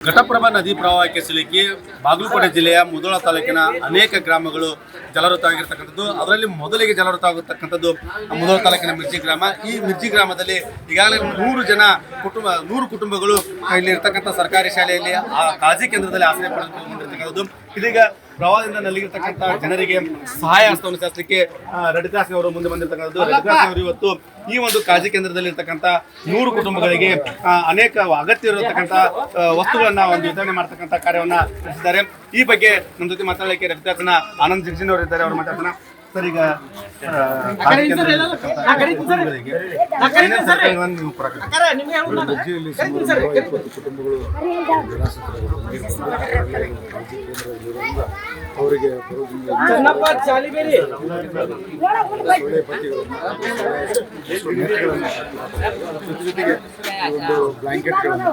ಘಟಪ್ರಭಾ ನದಿ ಪ್ರವಾಹಕ್ಕೆ ಸಿಲುಕಿ ಬಾಗಲಕೋಟೆ ಜಿಲ್ಲೆಯ ಮುದೋಳ ತಾಲೂಕಿನ ಅನೇಕ ಗ್ರಾಮಗಳು ಜಲವೃತ ಆಗಿರ್ತಕ್ಕಂಥದ್ದು ಅದರಲ್ಲಿ ಮೊದಲಿಗೆ ಜಲವೃತ ಆಗಿರ್ತಕ್ಕಂಥದ್ದು ಮುದೋಳ ತಾಲೂಕಿನ ಮಿರ್ಜಿ ಗ್ರಾಮ. ಈ ಮಿರ್ಜಿ ಗ್ರಾಮದಲ್ಲಿ ಈಗಾಗಲೇ ನೂರು ಜನ ಕುಟುಂಬ, ನೂರು ಕುಟುಂಬಗಳು ಇಲ್ಲಿ ಇರ್ತಕ್ಕಂಥ ಸರ್ಕಾರಿ ಶಾಲೆಯಲ್ಲಿ ಆ ಕಾಳಜಿ ಕೇಂದ್ರದಲ್ಲಿ ಆಶ್ರಯ ಪಡೆದುಕೊಂಡಿರ್ತಕ್ಕಂಥದ್ದು. ಇದೀಗ ಪ್ರವಾಹದಿಂದ ನಲಗಿರ್ತಕ್ಕಂತಹ ಜನರಿಗೆ ಸಹಾಯ ಹಸ್ತವನ್ನು ಚಾಚಲಿಕ್ಕೆ ರೆಡ್ ಕ್ರಾಸ್ ಅವರು ಮುಂದೆ ಬಂದಿರತಕ್ಕಂಥದ್ದು. ರಡಿತಾಸ್ ಕ್ರಾಸ್ ಅವರು ಇವತ್ತು ಈ ಒಂದು ಕಾಳಜಿ ಕೇಂದ್ರದಲ್ಲಿ ಇರ್ತಕ್ಕಂಥ ನೂರು ಕುಟುಂಬಗಳಿಗೆ ಅನೇಕ ಅಗತ್ಯ ಇರತಕ್ಕಂಥ ಆ, ವಸ್ತುಗಳನ್ನ ಒಂದು ವಿತರಣೆ ಮಾಡ್ತಕ್ಕಂಥ ಕಾರ್ಯವನ್ನ ನಡೆಸಿದ್ದಾರೆ. ಈ ಬಗ್ಗೆ ನಮ್ಮ ಜೊತೆ ಮಾತಾಡಲಿಕ್ಕೆ ರಡಿತಾಸ್ನ ಆನಂದ್ ಜಗ್ಜಿನ್ ಅವರು ಇದ್ದಾರೆ ಅವರು ಮಾತಾಡ್ತಾನೆ ಸರ್ ಈಗ ಸುಮಾರು ಇಪ್ಪತ್ತು ಕುಟುಂಬಗಳು ಅವರಿಗೆ ನೆಟ್ಗಳನ್ನು ಜೊತೆ ಜೊತೆಗೆ ಒಂದು ಬ್ಲಾಂಕೆಟ್ಗಳನ್ನು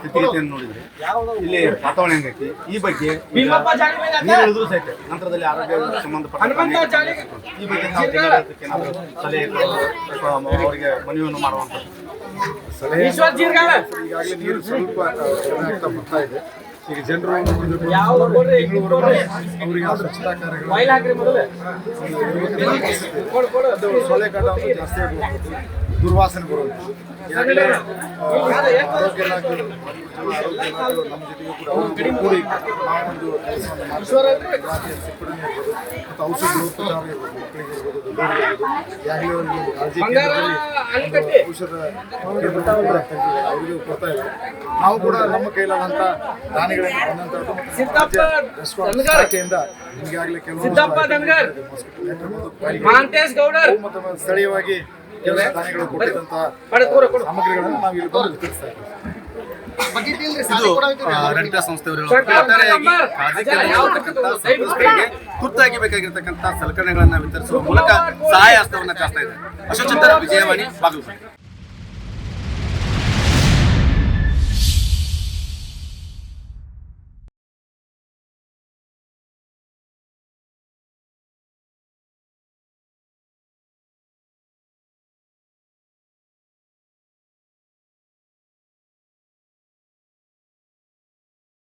ಸ್ಥಿತಿಗತಿಯನ್ನು ನೋಡಿದ್ರೆ ಇಲ್ಲಿ ವಾತಾವರಣ ಹೆಂಗೈತಿ? ಈ ಬಗ್ಗೆ ಈಗ ನೀರು ಸಹಿತ ನಂತರದಲ್ಲಿ ಆರೋಗ್ಯ ಸಂಬಂಧಪಟ್ಟ ಈ ಬಗ್ಗೆ ನಾವು ಜಿಲ್ಲಾಡಳಿತಕ್ಕೆ ಏನಾದ್ರು ಸಲಹೆ ಅಥವಾ ಅವರಿಗೆ ಮನವಿಯನ್ನು ಮಾಡುವಂಥದ್ದು ಸಲಹೆ ಈಗಾಗಲೇ ನೀರು ಸ್ವಲ್ಪ ಆಗ್ತಾ ಬರ್ತಾ ಇದೆ. ಈಗ ಜನರು ಅವರಿಗೆ ಸ್ವಚ್ಛತಾ ಕಾರ್ಯಗಳು ಸೊಳ್ಳೆ ಜಾಸ್ತಿ ದುರ್ವಾಸನೆ ಬರುವಂಥದ್ದು ಈಗಾಗಲೇ ಆ, ಆರೋಗ್ಯ ಇಲಾಖೆ ಆರೋಗ್ಯ ಇಲಾಖೆ ನಮ್ಮ ಜೊತೆಗೆ ಕೂಡ ಅವರು ಕೂಡಿ ನಾವು ಒಂದು ಕೆಲಸವನ್ನು ಮಾಡ್ತಾರೆ ಇಲಾಖೆಯ ಸಿಬ್ಬಂದಿ ಇರ್ಬೋದು ಮತ್ತು ಔಷಧಿ ಉಪಚಾರ ಇರ್ಬೋದು ಮಕ್ಕಳಿಗೆ ಇರ್ಬೋದು ದೊಡ್ಡವರಿಗೆ ಇರ್ಬೋದು ಈಗಾಗಲೇ ಅವರಿಗೆ ಒಂದು ಕಾಳಜಿ ಕೇಂದ್ರದಲ್ಲಿ ಒಂದು ಔಷಧ ಕೇಂದ್ರವನ್ನು ಕೂಡ ತೆಗೆದು ಅವರಿಗೂ ಕೊಡ್ತಾ ಇದ್ದಾರೆ ನಾವು ಕೂಡ ನಮ್ಮ ಕೈಲಾದಂಥ ದಾನಿಗಳನ್ನು ಬಂದಂಥದ್ದು ಮತ್ತು ನಮ್ಮ ರಾಜ್ಯ ರೆಸ್ಪಾನ್ಸ್ ಇಲಾಖೆಯಿಂದ ಈಗಾಗಲೇ ಕೆಲವು ಮಹಾಂತೇಶ್ ಗೌಡರ್ ಮತ್ತು ಸ್ಥಳೀಯವಾಗಿ ಕೆಲವು ದಾನಿಗಳು ಕೊಟ್ಟಿದ್ದಂಥ ಸಾಮಗ್ರಿಗಳನ್ನು ನಾವು ಇಲ್ಲಿ ಬಂದು ವಿತರಿಸ್ತಾ ಇದ್ದೀವಿ. ಇದು ರೆಡ್ ಕ್ರಾಸ್ ಸಂಸ್ಥೆಯವರು ಒಟ್ಟಾರೆಯಾಗಿ ಕಾಳಜಿ ಕೇಂದ್ರದಲ್ಲಿರ್ತಕ್ಕಂಥ ಸಂತ್ರಸ್ತರಿಗೆ ತುರ್ತಾಗಿ ಬೇಕಾಗಿರ್ತಕ್ಕಂಥ ಸಲಕರಣೆಗಳನ್ನ ವಿತರಿಸುವ ಮೂಲಕ ಸಹಾಯ ಹಸ್ತವನ್ನ ಕಾಸ್ತಾ ಇದೆ. ಅಶೋಕ್ ಚಂದ್ರ ವಿಜಯವಾಣಿ ಬಾಗಲಕೋಟೆ.